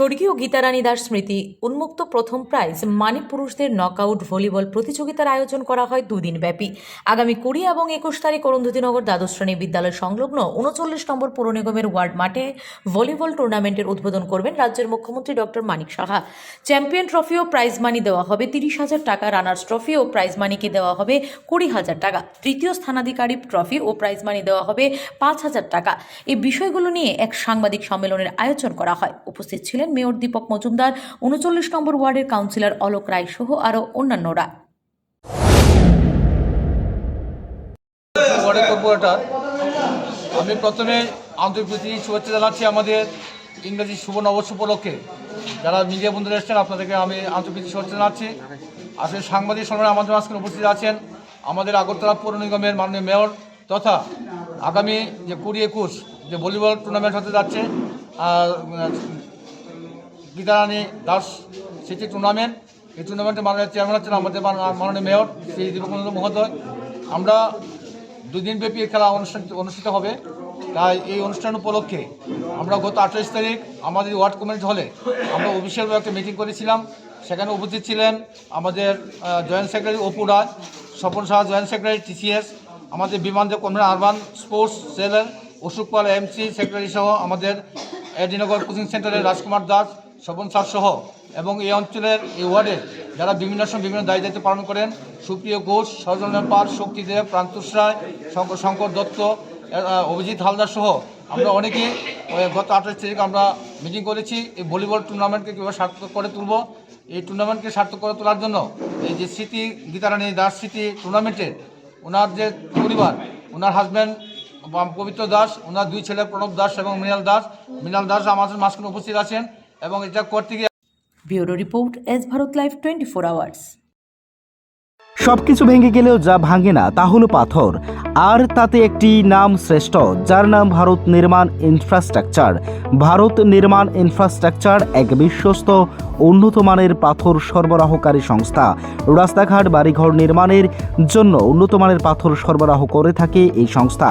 স্বর্গীয় গীতারানী দাস স্মৃতি উন্মুক্ত প্রথম প্রাইজ মানিক পুরুষদের নকআউট ভলিবল প্রতিযোগিতার আয়োজন করা হয় দুদিন ব্যাপী আগামী কুড়ি এবং একুশ তারিখ অরুন্ধতিনগর দ্বাদশ শ্রেণি বিদ্যালয় সংলগ্ন উনচল্লিশ নম্বর পৌর নিগমের ওয়ার্ড মাঠে ভলিবল টুর্নামেন্টের উদ্বোধন করবেন রাজ্যের মুখ্যমন্ত্রী doctor Manik Saha. Champion trophy ও প্রাইজ মানি দেওয়া হবে তিরিশ হাজার টাকা রানার্স ট্রফি ও প্রাইজ মানিকে দেওয়া হবে কুড়ি হাজার টাকা। তৃতীয় স্থানাধিকারী ট্রফি ও প্রাইজ মানি দেওয়া হবে পাঁচ হাজার টাকা। এই বিষয়গুলো নিয়ে এক সাংবাদিক সম্মেলনের আয়োজন করা হয়। উপস্থিত ছিলেন মেয়র দীপক মজুমদার, উনচল্লিশ নম্বর ওয়ার্ডের কাউন্সিলর অলোক রায় সহ আরও অন্যান্যরা। আমি প্রথমে আন্তরিক শুভেচ্ছা জানাচ্ছি আমাদের ইংরেজি শুভ নববর্ষ উপলক্ষে। যারা মিডিয়া বন্ধুরা এসেছেন, আপনাদেরকে আমি আন্তরিক প্রীতি, শুভেচ্ছা জানাচ্ছি। আসলে সাংবাদিক সম্মেলনে আমাদের মাঝখানে উপস্থিত আছেন আমাদের আগরতলা পৌর নিগমের মাননীয় মেয়র তথা আগামী যে কুড়ি একুশ যে ভলিবল টুর্নামেন্ট হতে যাচ্ছে গীতারানী দাস সিটি টুর্নামেন্ট। এই টুর্নামেন্টে মাননীয় চেয়ারম্যান হচ্ছেন আমাদের মান- মাননীয় মেয়র শ্রী দীপকন্দ মহোদয়। আমরা দুদিন ব্যাপী এই খেলা অনুষ্ঠান অনুষ্ঠিত হবে। তাই এই অনুষ্ঠান উপলক্ষে আমরা গত আঠাশ তারিখ আমাদের ওয়ার্ড কমিউনিটি হলে আমরা অফিসিয়ালভাবে একটা মিটিং করেছিলাম। সেখানে উপস্থিত ছিলেন আমাদের joint secretary Apu Raj Swapan Saha joint secretary TCS, আমাদের বিমানদেব কর্মী আরবান স্পোর্টস সেলের অশোক পাল এমসি সেক্রেটারি সহ আমাদের এডিনগর কোচিং সেন্টারের রাজকুমার দাস স্বপন স্যার সহ এবং এই অঞ্চলের এই ওয়ার্ডের যারা বিভিন্ন সময় বিভিন্ন দায়ী দায়িত্ব পালন করেন, সুপ্রিয় ঘোষ সরজনের পাল, শক্তিদেব প্রান্তুষ রায়, শঙ্কর শঙ্কর দত্ত অভিজিৎ হালদার সহ আমরা অনেকে গত আঠাশ তারিখ আমরা মিটিং করেছি। এই ভলিবল টুর্নামেন্টকে কীভাবে সার্থক করে তুলব, এই টুর্নামেন্টকে সার্থক করে তোলার জন্য এই যে স্মৃতি গীতারানী দাস স্মৃতি টুর্নামেন্টে ওনার যে পরিবার, ওনার হাজব্যান্ড পবিত্র দাস, ওনার দুই ছেলে প্রণব দাস এবং মৃণাল দাস। মৃণাল দাস আমাদের মাঝখানে উপস্থিত আছেন। এবং এটা করতে গিয়ে bureau report S Bharat live twenty four hours. সবকিছু ভেঙে গেলেও যা ভাঙে না তা হলো পাথর। আর তাতে একটি নাম শ্রেষ্ঠ যার নাম ভারত নির্মাণ ইনফ্রাস্ট্রাকচার। ভারত নির্মাণ ইনফ্রাস্ট্রাকচার এক বিশ্বস্ত উন্নত মানের পাথর সরবরাহকারী সংস্থা। রাস্তাঘাট বাড়িঘর নির্মাণের জন্য উন্নত মানের পাথর সরবরাহ করে থাকে এই সংস্থা।